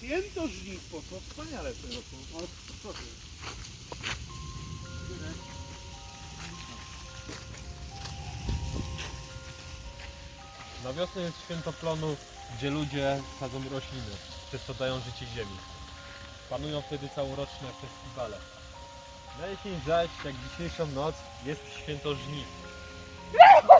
Święto żniw poszło wspaniale w tym roku. O, co ty? Na wiosnę jest święto plonów, gdzie ludzie sadzą rośliny, przez co dają życie ziemi. Panują wtedy całoroczne festiwale. Na jesień zaś, jak dzisiejszą noc, jest święto żniw.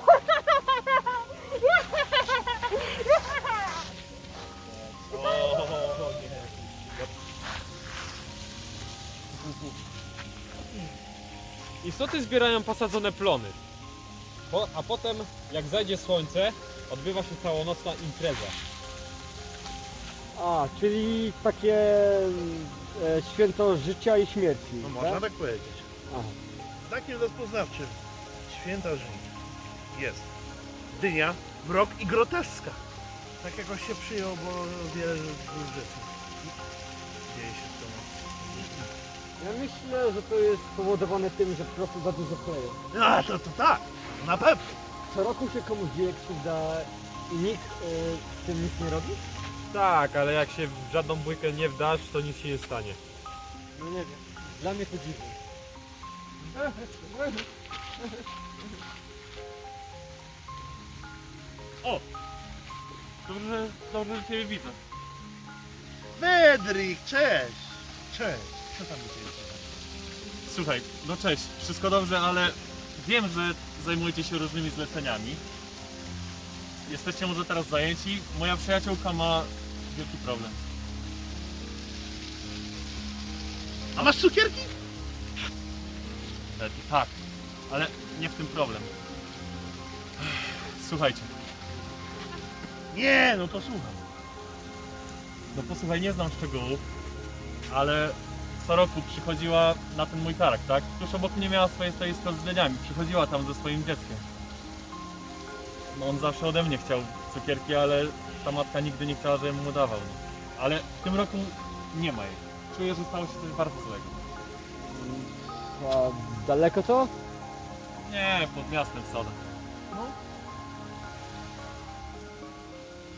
Istoty zbierają posadzone plony. Po, a potem, jak zajdzie słońce, odbywa się całonocna impreza. A, czyli takie e, święto życia i śmierci. No można tak? tak powiedzieć. Aha. Znakiem rozpoznawczym święta żniw jest dynia, mrok i groteska. Tak jakoś się przyjął, bo wiele rzeczy Ja myślę, że to jest spowodowane tym, że po prostu za dużo kleju. A, to, to tak, na pewno. Co roku się komuś dzieje krzywda i nikt z tym nic nie robi? Tak, ale jak się w żadną bójkę nie wdasz, to nic się nie stanie. No nie wiem. Dla mnie to dziwne. Dobrze, dobrze, że Ciebie widzę. Fedrik, cześć. Cześć. Co tam u? Słuchaj, no cześć, wszystko dobrze, ale wiem, że zajmujecie się różnymi zleceniami. Jesteście może teraz zajęci. Moja przyjaciółka ma wielki problem. A masz cukierki? Tak, ale nie w tym problem. Słuchajcie, Nie, no to słucham. no posłuchaj, nie znam szczegółów, ale co roku przychodziła na ten mój targ, tak? Tuż obok mnie miała swoje stoisko z leniami. Przychodziła tam ze swoim dzieckiem. No on zawsze ode mnie chciał cukierki, ale ta matka nigdy nie chciała, żebym mu dawał. No. Ale w tym roku nie ma jej. Czuję, że stało się coś bardzo złego. A daleko to? Nie, pod miastem w Sodach.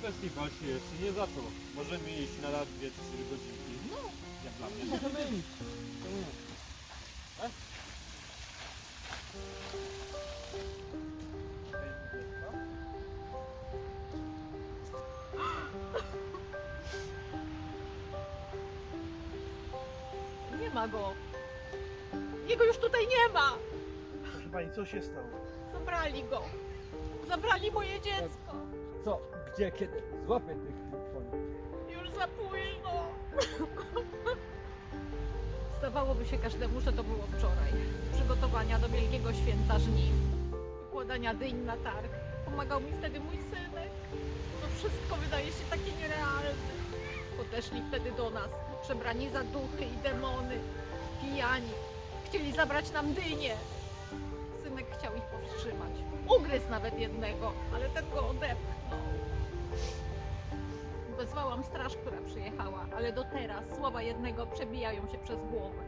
Festiwal się jeszcze nie zaczął. Możemy iść na lat 2-3 godzinki. Nie ma go. Jego już tutaj nie ma. Proszę Pani, co się stało? Zabrali go. Zabrali moje dziecko. Co? Gdzie? Kiedy? Złapię tych koni. Za późno. Zdawałoby się każdemu, że to było wczoraj. Przygotowania do Wielkiego Święta Żniw. Wykładania dyń na targ. Pomagał mi wtedy mój synek. To wszystko wydaje się takie nierealne. Podeszli wtedy do nas, przebrani za duchy i demony. Pijani. Chcieli zabrać nam dynię. Synek chciał ich powstrzymać. Ugryzł nawet jednego, ale ten go odepchnął. Wezwałam straż, która przyjechała, ale do teraz słowa jednego przebijają się przez głowę.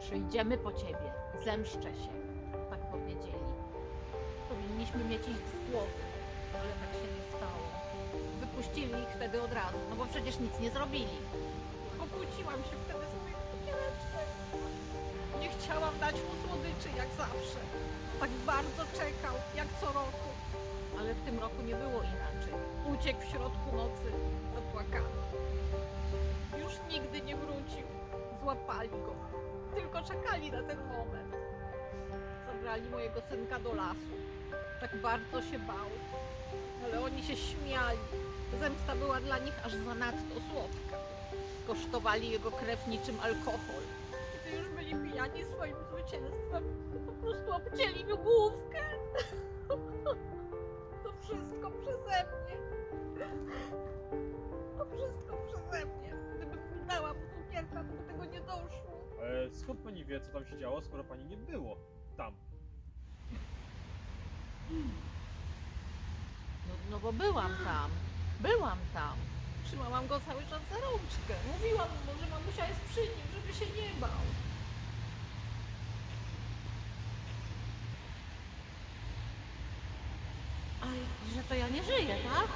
Przyjdziemy po ciebie, zemszczę się, tak powiedzieli. Powinniśmy mieć ich z głowy, ale tak się nie stało. Wypuścili ich wtedy od razu, no bo przecież nic nie zrobili. Pokłóciłam się wtedy z cukiereczkiem. Nie chciałam dać mu słodyczy jak zawsze. Tak bardzo czekał, jak co roku. Ale w tym roku nie było inaczej. Uciekł w środku nocy, zapłakany. Już nigdy nie wrócił. Złapali go. Tylko czekali na ten moment. Zabrali mojego synka do lasu. Tak bardzo się bał. Ale oni się śmiali. Zemsta była dla nich aż zanadto słodka. Kosztowali jego krew niczym alkohol. Kiedy już byli pijani swoim zwycięstwem, to po prostu obcięli mi główkę. To wszystko przeze mnie. To wszystko przeze mnie. Gdybym dała mu cukierka, to by tego nie doszło. E, skąd pani wie, co tam się działo, skoro pani nie było tam? No, no bo byłam tam. Byłam tam. Trzymałam go cały czas za rączkę. Mówiłam mu, że mamusia jest przy nim, żeby się nie bał. to ja nie żyję, tak?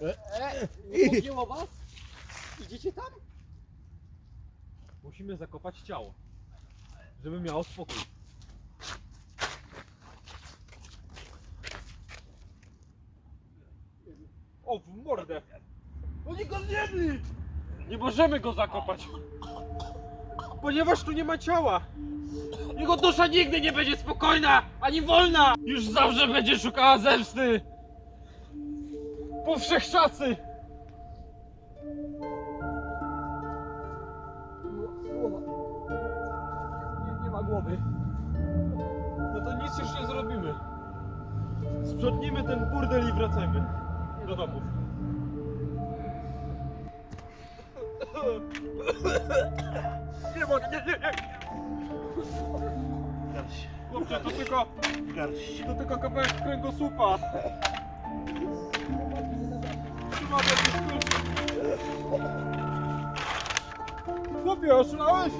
E, e, nie was? Idziecie tam? Musimy zakopać ciało, żeby miało spokój. O, w mordę! Oni go zjedli! Nie możemy go zakopać! Ponieważ tu nie ma ciała! Jego dusza nigdy nie będzie spokojna, ani wolna! Już zawsze będzie szukała zemsty! Po wszechczacy! Nie, nie ma głowy. No to nic już nie zrobimy. Sprzątnijmy ten burdel i wracajmy do domów. Nie mogę, nie, nie, nie. Garść, Chłopcze, to tylko, garść. to tylko kawałek kręgosłupa. Trzymaj się, Chłopie, oszalałeś?